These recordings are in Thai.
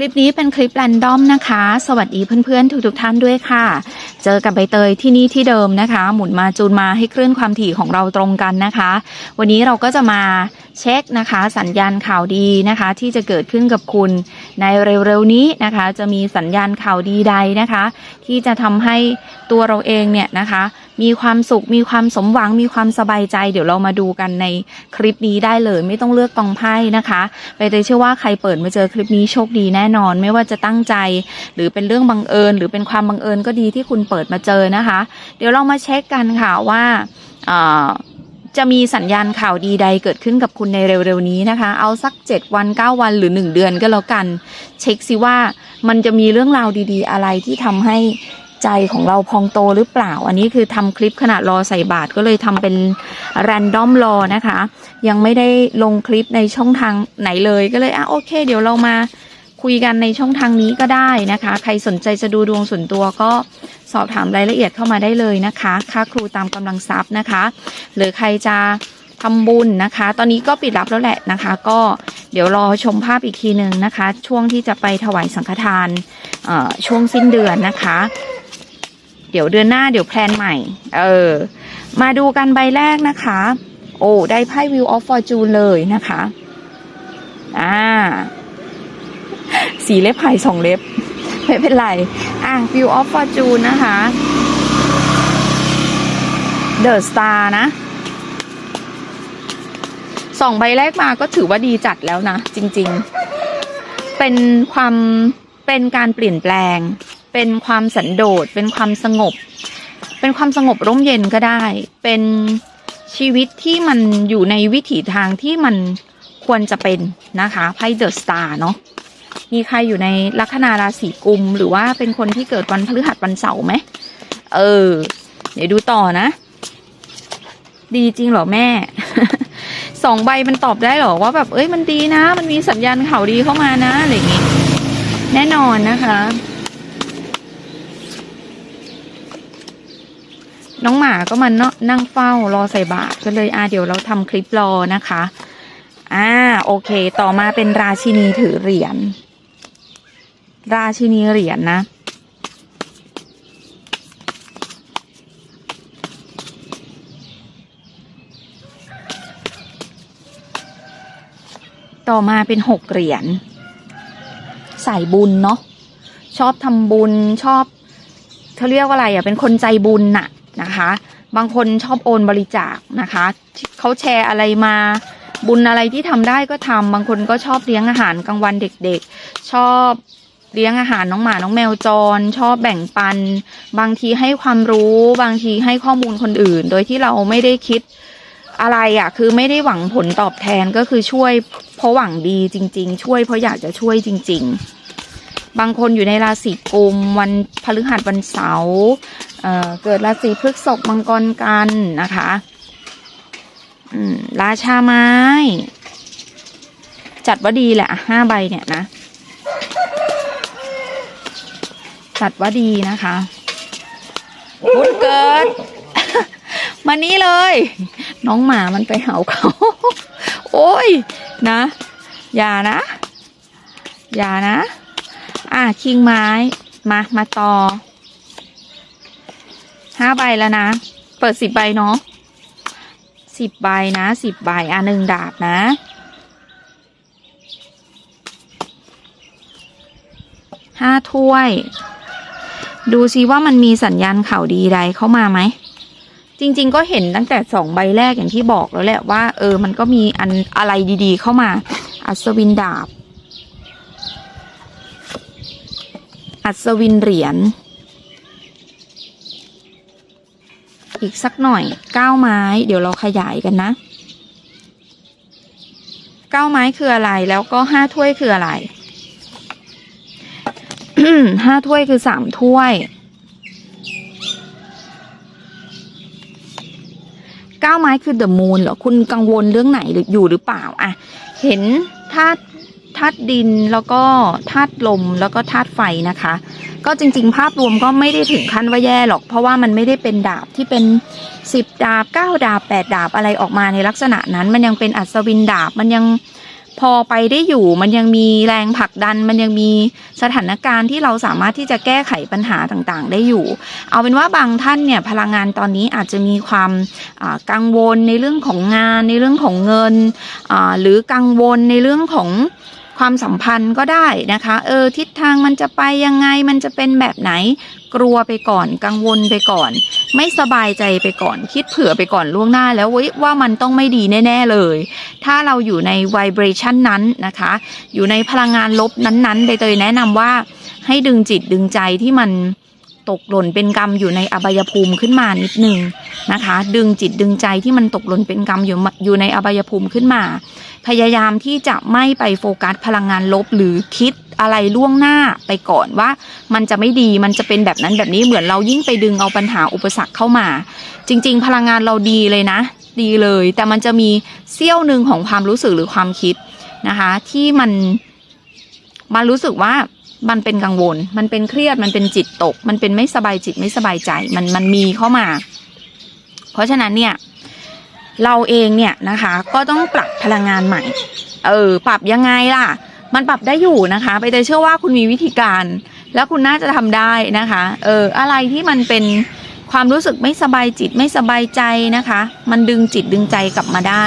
คลิปนี้เป็นคลิปแรนดอมนะคะ สวัสดีเพื่อนๆ ทุกๆท่านด้วยค่ะ เจอกับใบเตยที่นี่ที่เดิมนะคะ หมุนมาจูนมาให้คลื่นความถี่ของเราตรงกันนะคะ วันนี้เราก็จะมาเช็คนะคะ สัญญาณข่าวดีนะคะ ที่จะเกิดขึ้นกับคุณในเร็วๆนี้นะคะ จะมีสัญญาณข่าวดีใดนะคะ ที่จะทำให้ตัวเราเองเนี่ยนะคะ มีความสุข มีความสมหวัง มีความสบายใจ เดี๋ยวเรามาดูกันในคลิปนี้ได้เลย ไม่ต้องเลือกกองไพ่นะคะใบเตยเชื่อว่าใครเปิดมาเจอคลิปนี้โชคดีแน่นอน ไม่ว่าจะตั้งใจ หรือเป็นเรื่องบังเอิญ หรือเป็นความบังเอิญก็ดีที่คุณเปิดมาเจอนะคะ เดี๋ยวเรามาเช็คกันค่ะว่าจะมีสัญญาณข่าวดีใดเกิดขึ้นกับคุณในเร็วๆนี้นะคะ เอาสัก 7 วัน 9 วันหรือ 1 เดือนก็แล้วกัน เช็คซิว่ามันจะมีเรื่องราวดีๆ อะไรที่ทำให้ ใจของเราพองโตหรือเปล่า อันนี้คือทำคลิปขณะรอใส่บาตรก็เลยทำเป็นแรนดอมรอนะคะ ยังไม่ได้ลงคลิปในช่องทางไหนเลยก็เลยอะโอเค เดี๋ยวเรามาคุยกันในช่องทางนี้ก็ได้นะคะ ใครสนใจจะดูดวงส่วนตัวก็สอบถามรายละเอียดเข้ามาได้เลยนะคะ ค่าครูตามกำลังทรัพย์นะคะ หรือใครจะทำบุญนะคะ ตอนนี้ก็ปิดรับแล้วแหละนะคะ ก็เดี๋ยวรอชมภาพอีกทีหนึ่งนะคะ ช่วงที่จะไปถวายสังฆทานช่วงสิ้นเดือนนะคะ เดี๋ยวเดือนหน้าเดี๋ยวแพลนใหม่ เออ มาดูกันใบแรกนะคะ โอ้ ได้ไพ่ View of Fortune เลยนะคะ อ่า สีเล็บไผ่สองเล็บ ไม่เป็นไร อะ View of Fortune นะคะ The Star นะสองใบแรกมาก็ถือว่าดีจัดแล้วนะ จริง ๆ เป็นความเป็นการเปลี่ยนแปลง เป็นความสันโดษเป็นความสงบ เป็นความสงบร่มเย็นก็ได้ เป็นชีวิตที่มันอยู่ในวิถีทางที่มันควรจะเป็นนะคะไพ่เดอะสตาร์เนาะมีใครอยู่ในลัคนาราศีกุม หรือว่าเป็นคนที่เกิดวันพฤหัสวันเสาร์ไหมเออ เดี๋ยวดูต่อนะ ดีจริงเหรอแม่สองใบมันตอบได้เหรอว่าแบบเอ้ยมันดีนะ มันมีสัญญาณข่าวดีเข้ามานะอะไรอย่างงี้ แน่นอนนะคะ น้องหมาก็มาเนาะนั่งเฝ้ารอใส่บาตรก็เลยอ่าเดี๋ยวเราทำคลิปรอนะคะอ่าโอเค ต่อมาเป็นราชินีถือเหรียญราชินีเหรียญนะต่อมาเป็นหกเหรียญสายบุญเนาะชอบทำบุญชอบเขาเรียกว่าอะไรอะเป็นคนใจบุญน่ะ นะคะ บางคนชอบโอนบริจาคนะคะเขาแชร์อะไรมาบุญอะไรที่ทำได้ก็ทำบางคนก็ชอบเลี้ยงอาหารกลางวันเด็กๆ ชอบเลี้ยงอาหารน้องหมา น้องแมวจร ชอบแบ่งปัน บางทีให้ความรู้ บางทีให้ข้อมูลคนอื่น โดยที่เราไม่ได้คิดอะไรอะ คือไม่ได้หวังผลตอบแทนก็คือช่วยเพราะหวังดีจริง ๆ ช่วยเพราะอยากจะช่วยจริง ๆ บางคนอยู่ในราศีกุมวันพฤหัสวันเสาร์เเกิดราศีพฤษภมังกรกันนะคะอืมราชาไม้ จัดว่าดีแหละห้าใบเนี่ยนะ จัดว่าดีนะคะบุญเกิด มานี่เลย น้องหมามันไปเห่าเขา โอ้ยนะ อย่านะ อย่านะ อะคิงไม้ มา มาต่อห้าใบแล้วนะ เปิดสิบใบเนาะสิบใบนะสิบใบอะหนึ่งดาบนะห้าถ้วย ดูซิว่ามันมีสัญญาณข่าวดีใดเข้ามาไหม จริง ๆ ก็เห็นตั้งแต่สองใบแรกอย่างที่บอกแล้วแหละว่า เออ มันก็มีอันอะไรดี ๆ เข้ามา อัศวินดาบ อัศวินเหรียญ อีกสักหน่อยเก้าไม้ เดี๋ยวเราขยายกันนะเก้าไม้คืออะไรแล้วก็ห้าถ้วยคืออะไรห้าถ้วยคือสามถ้วยเก้าไม้คือเดอะมูนเหรอคุณกังวลเรื่องไหนหรืออยู่หรือเปล่าอะเห็นธาต ธาตุดินแล้วก็ธาตุลมแล้วก็ธาตุไฟนะคะ ก็จริง ๆ ภาพรวมก็ไม่ได้ถึงขั้นว่าแย่หรอก เพราะว่ามันไม่ได้เป็นดาบที่เป็นสิบดาบเก้าดาบแปดดาบอะไรออกมาในลักษณะนั้น มันยังเป็นอัศวินดาบมันยังพอไปได้อยู่มันยังมีแรงผลักดัน มันยังมีสถานการณ์ที่เราสามารถที่จะแก้ไขปัญหาต่างๆ ได้อยู่ เอาเป็นว่าบางท่านเนี่ยพลังงานตอนนี้อาจจะมีความกังวลในเรื่องของงานในเรื่องของเงินหรือกังวลในเรื่องของ ความสัมพันธ์ก็ได้นะคะ เออทิศทางมันจะไปยังไงมันจะเป็นแบบไหน กลัวไปก่อนกังวลไปก่อน ไม่สบายใจไปก่อนคิดเผื่อไปก่อนล่วงหน้าแล้ววิว่ามันต้องไม่ดีแน่ ๆเลย ถ้าเราอยู่ใน vibration นั้นนะคะ อยู่ในพลังงานลบนั้นๆใบเตยแนะนำว่าให้ดึงจิตดึงใจที่มันตกหล่นเป็นกรรมอยู่ในอบายภูมิขึ้นมานิดนึงนะคะ ดึงจิตดึงใจที่มันตกหล่นเป็นกรรมอยู่อยู่ในอบายภูมิขึ้นมา พยายามที่จะไม่ไปโฟกัสพลังงานลบ หรือคิดอะไรล่วงหน้าไปก่อนว่า มันจะไม่ดีมันจะเป็นแบบนั้นแบบนี้เหมือนเรายิ่งไปดึงเอาปัญหาอุปสรรคเข้ามา จริง ๆ พลังงานเราดีเลยนะ ดีเลย แต่มันจะมีเสี้ยวหนึ่งของความรู้สึกหรือความคิดนะคะ ที่มันมันรู้สึกว่ามันเป็นกังวล มันเป็นเครียด มันเป็นจิตตก มันเป็นไม่สบายจิตไม่สบายใจ มันมันมีเข้ามา เพราะฉะนั้นเนี่ย เราเองเนี่ยนะคะ ก็ต้องปรับพลังงานใหม่ เออ ปรับยังไงล่ะ มันปรับได้อยู่นะคะไปเตยเชื่อว่าคุณมีวิธีการ แล้วคุณน่าจะทำได้นะคะ เออ อะไรที่มันเป็นความรู้สึกไม่สบายจิตไม่สบายใจนะคะ มันดึงจิตดึงใจกลับมาได้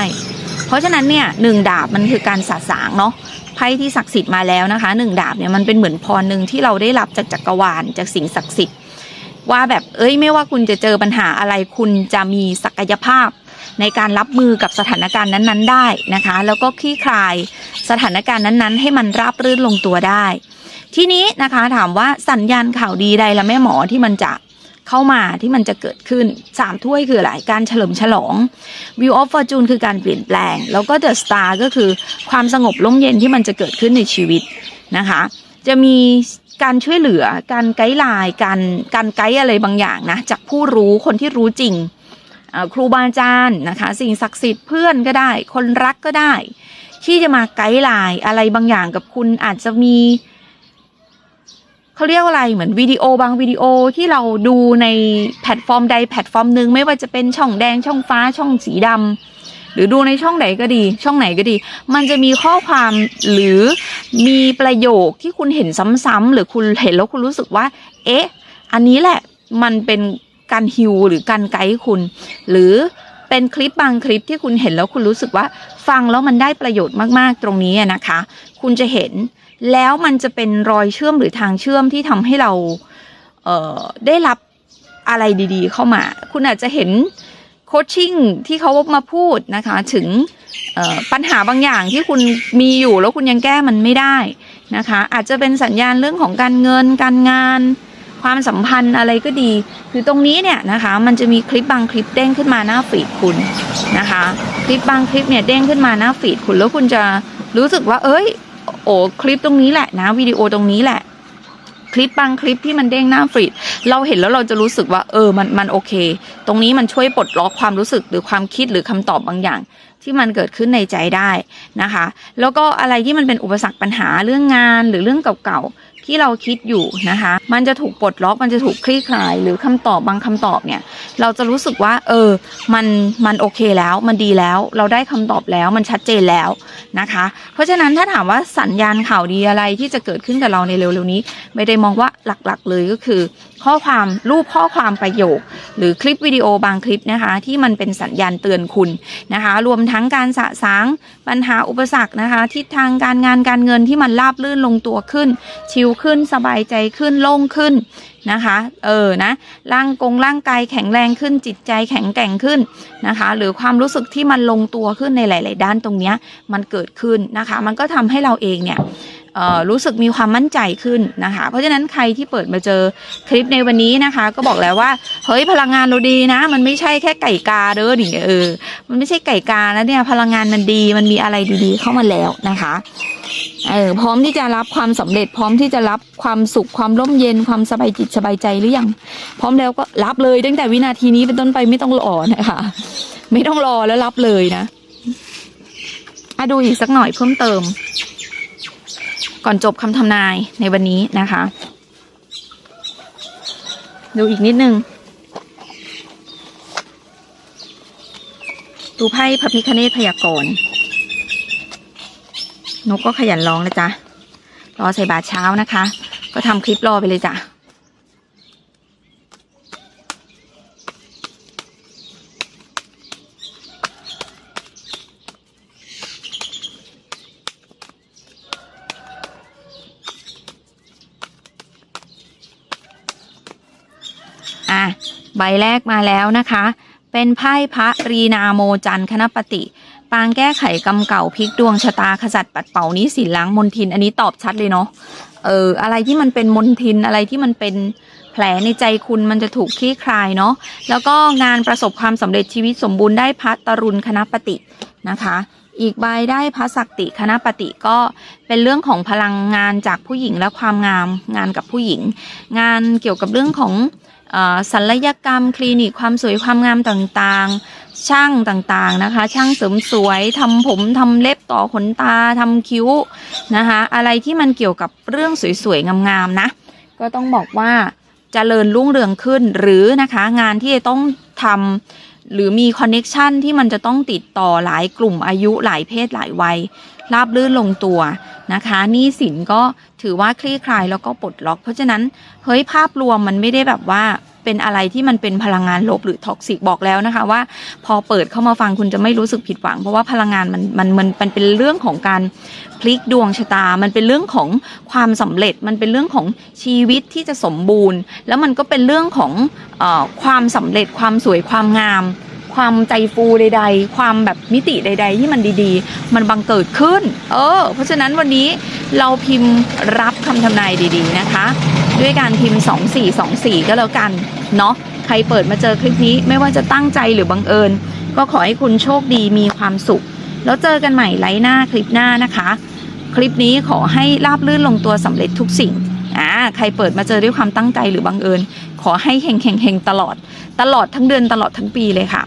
เพราะฉะนั้นเนี่ยหนึ่งดาบมันคือการสาสางเนาะไพ่ที่ศักดิ์สิทธิ์มาแล้วนะคะหนึ่งดาบเนี่ยมันเป็นเหมือนพรหนึ่งที่เราได้รับจากจักรวาลจากสิ่งศักดิ์สิทธิ์ว่าแบบเอ้ยไม่ว่าคุณจะเจอปัญหาอะไรคุณจะมีศักยภาพ ในการรับมือกับสถานการณ์นั้น ๆ ได้นะคะ แล้วก็คลี่คลายสถานการณ์นั้นๆ ให้มันราบรื่นลงตัวได้ ทีนี้นะคะถามว่าสัญญาณข่าวดีใดละแม่หมอที่มันจะเข้ามาที่มันจะเกิดขึ้นสามถ้วยคืออะไรการเฉลิมฉลอง View of Fortune คือการเปลี่ยนแปลง แล้วก็ The Star ก็คือความสงบร่มเย็นที่มันจะเกิดขึ้นในชีวิตนะคะ จะมีการช่วยเหลือ การไกด์ไลน์ การการไกด์อะไรบางอย่างนะ จากผู้รู้คนที่รู้จริง ครูบาอาจารย์นะคะ สิ่งศักดิ์สิทธิ์เพื่อนก็ได้ คนรักก็ได้ ที่จะมาไกด์ไลน์อะไรบางอย่างกับคุณอาจจะมีเขาเรียกว่าอะไรเหมือนวิดีโอบางวิดีโอที่เราดูในแพลตฟอร์มใดแพลตฟอร์มหนึ่งไม่ว่าจะเป็นช่องแดงช่องฟ้าช่องสีดำหรือดูในช่องไหนก็ดี ช่องไหนก็ดี มันจะมีข้อความหรือมีประโยคที่คุณเห็นซ้ำๆหรือคุณเห็นแล้วคุณรู้สึกว่า เอ๊ะ อันนี้แหละมันเป็น การฮิวหรือการไกด์คุณ หรือเป็นคลิปบางคลิปที่คุณเห็นแล้วคุณรู้สึกว่าฟังแล้วมันได้ประโยชน์มากๆตรงนี้นะคะ คุณจะเห็นแล้วมันจะเป็นรอยเชื่อมหรือทางเชื่อมที่ทำให้เราเได้รับอะไรดีๆ เข้ามา คุณอาจจะเห็นโคชชิ่งที่เขามาพูดนะคะ ถึงปัญหาบางอย่างที่คุณมีอยู่แล้วคุณยังแก้มันไม่ได้นะคะ อาจจะเป็นสัญญาณเรื่องของการเงินการงาน ความสัมพันธ์อะไรก็ดี คือตรงนี้เนี่ยนะคะ มันจะมีคลิปบางคลิปเด้งขึ้นมาหน้าฟีดคุณนะคะ คลิปบางคลิปเนี่ยเด้งขึ้นมาหน้าฟีดคุณแล้วคุณจะรู้สึกว่า เอ้ย โอ้คลิปตรงนี้แหละนะวิดีโอตรงนี้แหละ คลิปบางคลิปที่มันเด้งหน้าฟีดเราเห็นแล้วเราจะรู้สึกว่าเออมันมันโอเค ตรงนี้มันช่วยปลดล็อกความรู้สึกหรือความคิดหรือคำตอบบางอย่างที่มันเกิดขึ้นในใจได้นะคะ แล้วก็อะไรที่มันเป็นอุปสรรคปัญหาเรื่องงานหรือเรื่องเก่าๆ ที่เราคิดอยู่นะคะ มันจะถูกปลดล็อก มันจะถูกคลี่คลาย หรือคำตอบบางคำตอบเนี่ย เราจะรู้สึกว่า เออ มัน มันโอเคแล้ว มันดีแล้ว เราได้คำตอบแล้ว มันชัดเจนแล้วนะคะ เพราะฉะนั้นถ้าถามว่าสัญญาณข่าวดีอะไรที่จะเกิดขึ้นกับเราในเร็วๆนี้ ไม่ได้มองว่าหลักๆเลยก็คือ ข้อความรูปข้อความประโยค หรือคลิปวิดีโอบางคลิปนะคะที่มันเป็นสัญญาณเตือนคุณนะคะ รวมทั้งการสะสางปัญหาอุปสรรคนะคะทิศทางการงานการเงินที่มันราบลื่นลงตัวขึ้น ชิลขึ้นสบายใจขึ้นโล่งขึ้นนะคะเออนะร่างกงร่างกายแข็งแรงขึ้นจิตใจแข็งแกร่งขึ้นนะคะ หรือความรู้สึกที่มันลงตัวขึ้นในหลาย ๆ ด้านตรงเนี้ยมันเกิดขึ้นนะคะ มันก็ทำให้เราเองเนี่ย รู้สึกมีความมั่นใจขึ้นนะคะ เพราะฉะนั้นใครที่เปิดมาเจอคลิปในวันนี้นะคะ ก็บอกแล้วว่าเฮ้ยพลังงานเราดีนะ มันไม่ใช่แค่ไก่กาเด้อนี่เออมันไม่ใช่ไก่กาแล้วเนี่ยพลังงานมันดีมันมีอะไรดีๆ เข้ามาแล้วนะคะเออพร้อมที่จะรับความสำเร็จพร้อมที่จะรับความสุขความร่มเย็นความสบายจิตสบายใจหรือยังพร้อมแล้วก็รับเลยตั้งแต่วินาทีนี้เป็นต้นไปไม่ต้องรอนะคะ ไม่ต้องรอแล้วรับเลยนะอะดูอีกสักหน่อยเพิ่มเติม ก่อนจบคำทำนายในวันนี้นะคะ ดูอีกนิดนึง ดูไพ่พระพิคเนตพยากรณ์นกก็ขยันร้องนะจ๊ะรอใส่บาตรเช้านะคะ ก็ทำคลิปรอไปเลยจ้ะ อะ ใบแรกมาแล้วนะคะ เป็นไพ่พระรีนาโมจันคณปฏิ ปางแก้ไขกรรมเก่าพลิกดวงชะตาขจัดปัดเป่านี้สินล้างมนทิน อันนี้ตอบชัดเลยเนาะ เออ อะไรที่มันเป็นมนทินอะไรที่มันเป็นแผลในใจคุณมันจะถูกคลี่คลายเนาะ แล้วก็งานประสบความสำเร็จชีวิตสมบูรณ์ได้พระตรุณคณปฏินะคะ อีกใบได้พระศักติคณปฏิก็เป็นเรื่องของพลังงานจากผู้หญิงและความงามงานกับผู้หญิง งานเกี่ยวกับเรื่องของ ศัลยกรรม คลินิกความสวยความงามต่างๆ ช่างต่างๆนะคะ ช่างเสริมสวยทำผมทำเล็บต่อขนตาทำคิ้วนะคะอะไรที่มันเกี่ยวกับเรื่องสวยๆงามๆนะ ก็ต้องบอกว่าเจริญรุ่งเรืองขึ้นหรือนะคะงานที่จะต้องทำหรือมีคอนเน็ชันที่มันจะต้องติดต่อหลายกลุ่มอายุหลายเพศหลายวัย ราบลื่นลงตัวนะคะหนี้สินก็ถือว่าคลี่คลายแล้วก็ปลดล็อก เพราะฉะนั้นเฮ้ยภาพรวมมันไม่ได้แบบว่าเป็นอะไรที่มันเป็นพลังงานลบหรือท็อกซิกบอกแล้วนะคะว่าพอเปิดเข้ามาฟังคุณจะไม่รู้สึกผิดหวัง เพราะว่าพลังงานมันมันมันมันเป็นเรื่องของการพลิกดวงชะตา มันเป็นเรื่องของความสำเร็จ มันเป็นเรื่องของชีวิตที่จะสมบูรณ์ แล้วมันก็เป็นเรื่องของอความสำเร็จความสวยความงาม ความใจฟูใด ๆ ความแบบมิติใด ๆ ที่มันดีๆ มันบังเกิดขึ้น เออ เพราะฉะนั้นวันนี้เราพิมพ์รับคำทำนายดีๆนะคะ ด้วยการพิมพ์ 2424 ก็แล้วกันเนาะใครเปิดมาเจอคลิปนี้ไม่ว่าจะตั้งใจหรือบังเอิญ ก็ขอให้คุณโชคดีมีความสุข แล้วเจอกันใหม่ไลฟ์หน้าคลิปหน้านะคะ คลิปนี้ขอให้ราบลื่นลงตัวสำเร็จทุกสิ่งอ่าใครเปิดมาเจอด้วยความตั้งใจหรือบังเอิญ ขอให้เฮงเฮงเฮงตลอด ตลอดทั้งเดือนตลอดทั้งปีเลยค่ะ